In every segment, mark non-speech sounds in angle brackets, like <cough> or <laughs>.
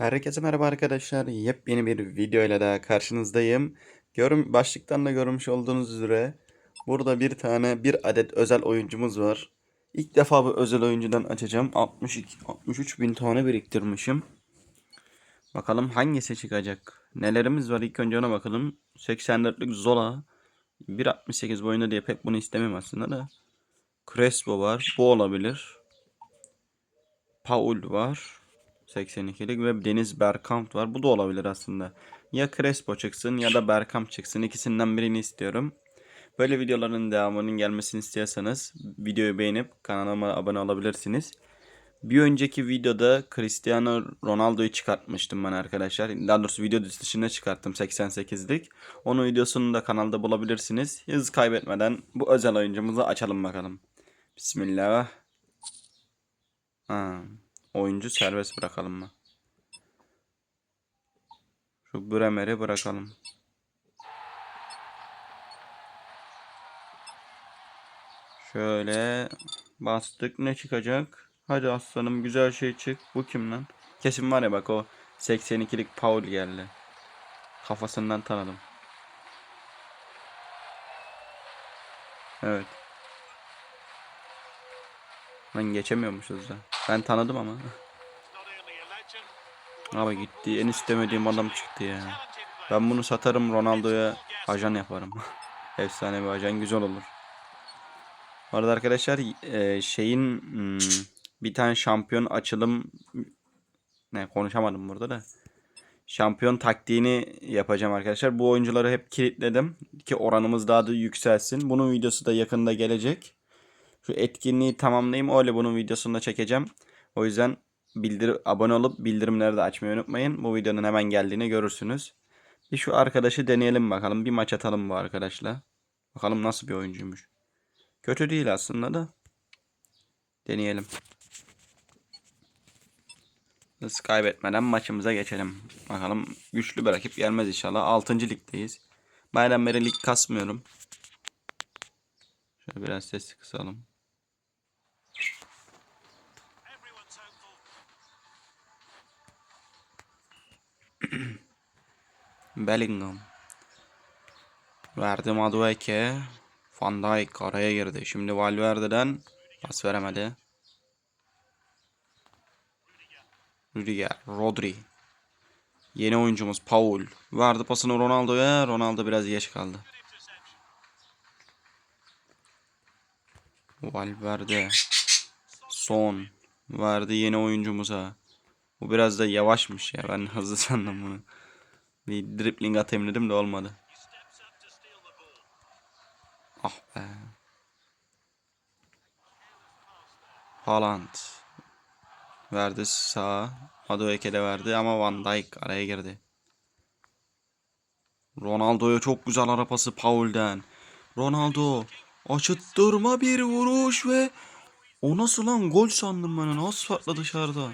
Herkese merhaba arkadaşlar. Yepyeni bir video ile daha karşınızdayım. Görüm başlıktan da görmüş olduğunuz üzere burada bir tane bir adet özel oyuncumuz var. İlk defa bu özel oyuncudan açacağım. 62 63 bin tane biriktirmişim. Bakalım hangisi çıkacak. Nelerimiz var ilk önce ona bakalım. 84'lük Zola. 1.68 boyunda diye pek bunu istemem aslında da. Crespo var. Bu olabilir. Paul var. 82'lik ve Deniz Bergkamp var. Bu da olabilir aslında. Ya Crespo çıksın ya da Bergkamp çıksın. İkisinden birini istiyorum. Böyle videoların devamının gelmesini istiyorsanız videoyu beğenip kanalıma abone olabilirsiniz. Bir önceki videoda Cristiano Ronaldo'yu çıkartmıştım ben arkadaşlar. Daha doğrusu video dışına çıkarttım 88'lik. Onun videosunu da kanalda bulabilirsiniz. Hız kaybetmeden bu özel oyuncumuzu açalım bakalım. Bismillah. Ha. Oyuncu serbest bırakalım mı? Şu Bremer'i bırakalım. Şöyle bastık ne çıkacak? Hadi aslanım güzel şey çık. Bu kim lan? Kesin var ya bak o 82'lik Paul geldi. Kafasından tanıdım. Evet. Lan geçemiyormuşuz da. Ben tanıdım ama. Abi gitti. En istemediğim adam çıktı ya. Ben bunu satarım Ronaldo'ya ajan yaparım. <laughs> Efsane bir ajan güzel olur. Bu arada arkadaşlar e, şeyin hmm, bir tane şampiyon açılım ne konuşamadım burada da. Şampiyon taktiğini yapacağım arkadaşlar. Bu oyuncuları hep kilitledim ki oranımız daha da yükselsin. Bunun videosu da yakında gelecek. Şu etkinliği tamamlayayım. Öyle bunun videosunu da çekeceğim. O yüzden bildir abone olup bildirimleri de açmayı unutmayın. Bu videonun hemen geldiğini görürsünüz. Bir şu arkadaşı deneyelim bakalım. Bir maç atalım bu arkadaşla. Bakalım nasıl bir oyuncuymuş. Kötü değil aslında da. Deneyelim. Hız kaybetmeden maçımıza geçelim. Bakalım güçlü bir rakip gelmez inşallah. 6. ligdeyiz. Bayram beri lig kasmıyorum. Şöyle biraz sesi kısalım. Bellingham. Verdi Madueke. Van Dijk araya girdi. Şimdi Valverde'den pas veremedi. Rüdiger, Rodri. Yeni oyuncumuz Paul. Verdi pasını Ronaldo'ya. Ronaldo biraz geç kaldı. Valverde. Son. Verdi yeni oyuncumuza. Bu biraz da yavaşmış ya. Ben hızlı sandım bunu. Bir dribbling atayım dedim de olmadı. Ah be. Haaland. Verdi sağa. Madueke de verdi ama Van Dijk araya girdi. Ronaldo'ya çok güzel arapası Paul'den. Ronaldo açıttırma bir vuruş ve o nasıl lan gol sandım ben onu. Az dışarıda.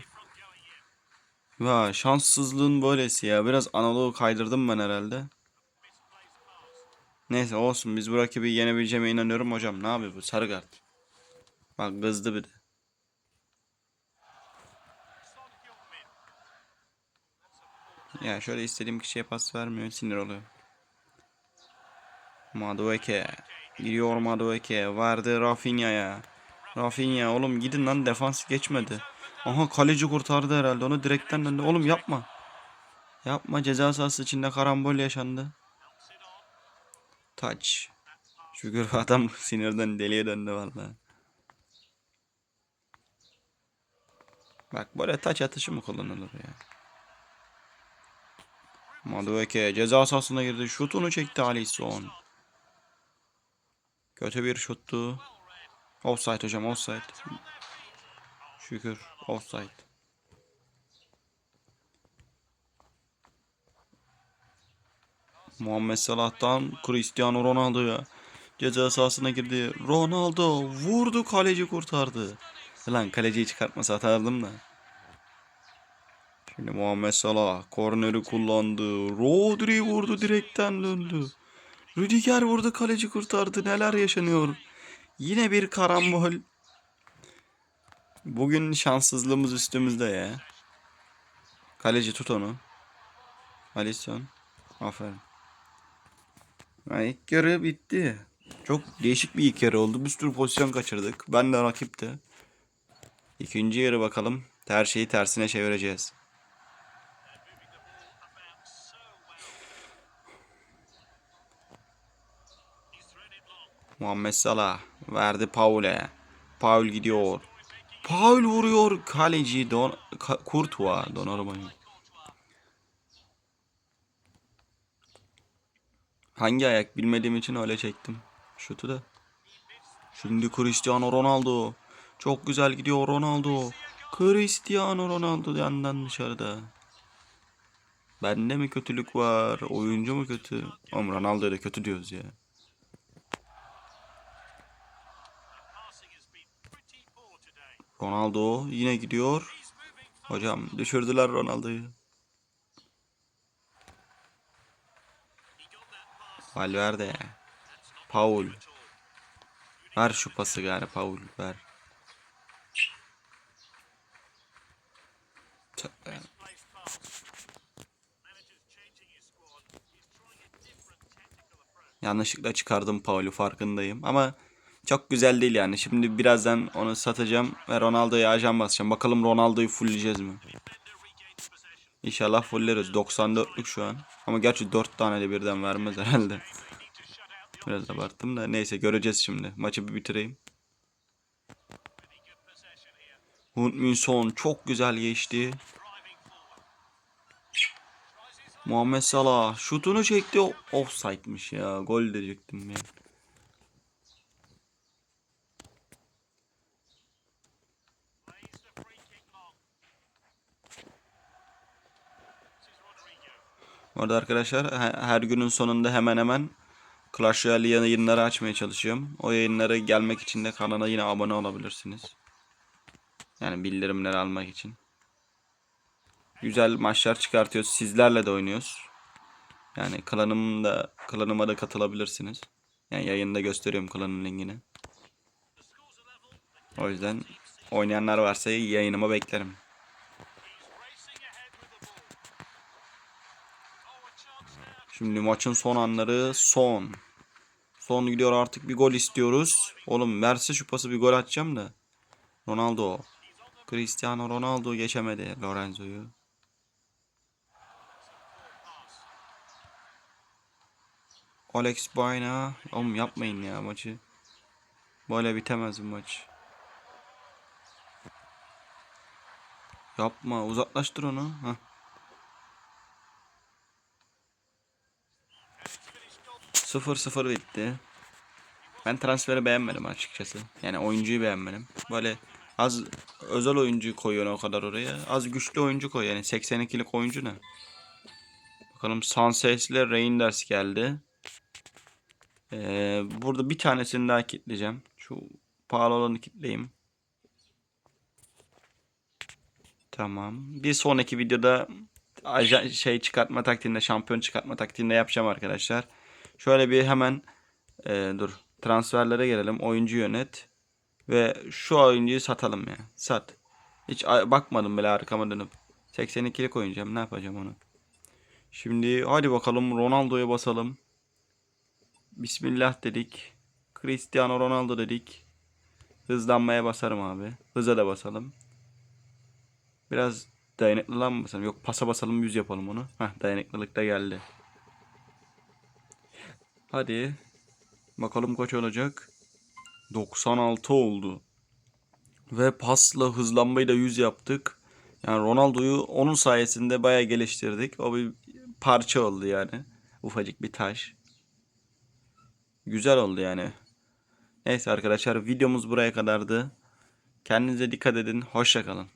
Ya şanssızlığın böylesi ya. Biraz analogu kaydırdım ben herhalde. Neyse olsun biz bu rakibi yenebileceğime inanıyorum hocam. Ne yapıyor bu sarı kart. Bak kızdı bir de. Ya şöyle istediğim kişiye pas vermiyor sinir oluyor. Madueke. Giriyor Madueke. Vardı Rafinha'ya. Rafinha oğlum gidin lan defans geçmedi. Aha kaleci kurtardı herhalde onu direkten döndü. Oğlum yapma. Yapma ceza sahası içinde karambol yaşandı. Touch. Şükür adam <laughs> sinirden deliye döndü vallahi. Bak böyle taç atışı mı kullanılır ya? Madueke ceza sahasına girdi. Şutunu çekti Alisson. Kötü bir şuttu. Offside hocam offside. Şükür offside. Muhammed Salah'tan Cristiano Ronaldo'ya ceza sahasına girdi. Ronaldo vurdu kaleci kurtardı. Lan kaleciyi çıkartmasa atardım da. Şimdi Muhammed Salah korneri kullandı. Rodri vurdu direkten döndü. Rüdiger vurdu kaleci kurtardı. Neler yaşanıyor? Yine bir karambol. Bugün şanssızlığımız üstümüzde ya. Kaleci tut onu. Alisson. Aferin. Ha, ilk yarı bitti. Çok değişik bir ilk yarı oldu. Bir sürü pozisyon kaçırdık. Ben de rakip de. İkinci yarı bakalım. Her şeyi tersine çevireceğiz. Muhammed Salah verdi Paul'e. Paul gidiyor. Paul vuruyor kaleci Don Ka- Courtois Donnarumma'yı. Hangi ayak bilmediğim için öyle çektim. Şutu da. Şimdi Cristiano Ronaldo. Çok güzel gidiyor Ronaldo. Cristiano Ronaldo yandan dışarıda. Bende mi kötülük var? Oyuncu mu kötü? Oğlum Ronaldo'ya da kötü diyoruz ya. Ronaldo yine gidiyor. Hocam düşürdüler Ronaldo'yu. Valverde. Paul. Ver şu pası gari Paul ver. Yanlışlıkla çıkardım Paul'u farkındayım ama çok güzel değil yani. Şimdi birazdan onu satacağım ve Ronaldo'ya ajan basacağım. Bakalım Ronaldo'yu fullleyeceğiz mi? İnşallah fulleriz. 94'lük şu an. Ama gerçi 4 tane de birden vermez herhalde. Biraz abarttım da neyse göreceğiz şimdi. Maçı bir bitireyim. Hund çok güzel geçti. Muhammed Salah şutunu çekti. Offside'mış ya. Gol diyecektim ya. Bu arada arkadaşlar he- her günün sonunda hemen hemen Clash Royale yayınları açmaya çalışıyorum. O yayınlara gelmek için de kanala yine abone olabilirsiniz. Yani bildirimleri almak için. Güzel maçlar çıkartıyoruz. Sizlerle de oynuyoruz. Yani klanım da klanıma da katılabilirsiniz. Yani yayında gösteriyorum klanın linkini. O yüzden oynayanlar varsa yayınıma beklerim. Şimdi maçın son anları son. Son gidiyor artık bir gol istiyoruz. Oğlum verse şu pası bir gol atacağım da. Ronaldo. Cristiano Ronaldo geçemedi Lorenzo'yu. Alex Bayna. Oğlum yapmayın ya maçı. Böyle bitemez bu maç. Yapma uzaklaştır onu. Heh. Sıfır sıfır bitti. Ben transferi beğenmedim açıkçası. Yani oyuncuyu beğenmedim. Böyle az özel oyuncu koyuyor o kadar oraya. Az güçlü oyuncu koy. Yani 82'lik oyuncu ne? Bakalım Sanchez ile Reinders geldi. Ee, burada bir tanesini daha kitleyeceğim. Şu pahalı olanı kitleyeyim. Tamam. Bir sonraki videoda şey çıkartma taktiğinde, şampiyon çıkartma taktiğinde yapacağım arkadaşlar. Şöyle bir hemen e, dur transferlere gelelim. Oyuncu yönet ve şu oyuncuyu satalım ya. Sat. Hiç bakmadım bile arkama dönüp. 82'lik oynayacağım. Ne yapacağım onu? Şimdi hadi bakalım Ronaldo'ya basalım. Bismillah dedik. Cristiano Ronaldo dedik. Hızlanmaya basarım abi. Hıza da basalım. Biraz dayanıklılığa mı basalım? Yok pasa basalım yüz yapalım onu. Heh dayanıklılık da geldi. Hadi. Bakalım kaç olacak. 96 oldu. Ve pasla hızlanmayı da 100 yaptık. Yani Ronaldo'yu onun sayesinde bayağı geliştirdik. O bir parça oldu yani. Ufacık bir taş. Güzel oldu yani. Neyse arkadaşlar videomuz buraya kadardı. Kendinize dikkat edin. Hoşça kalın.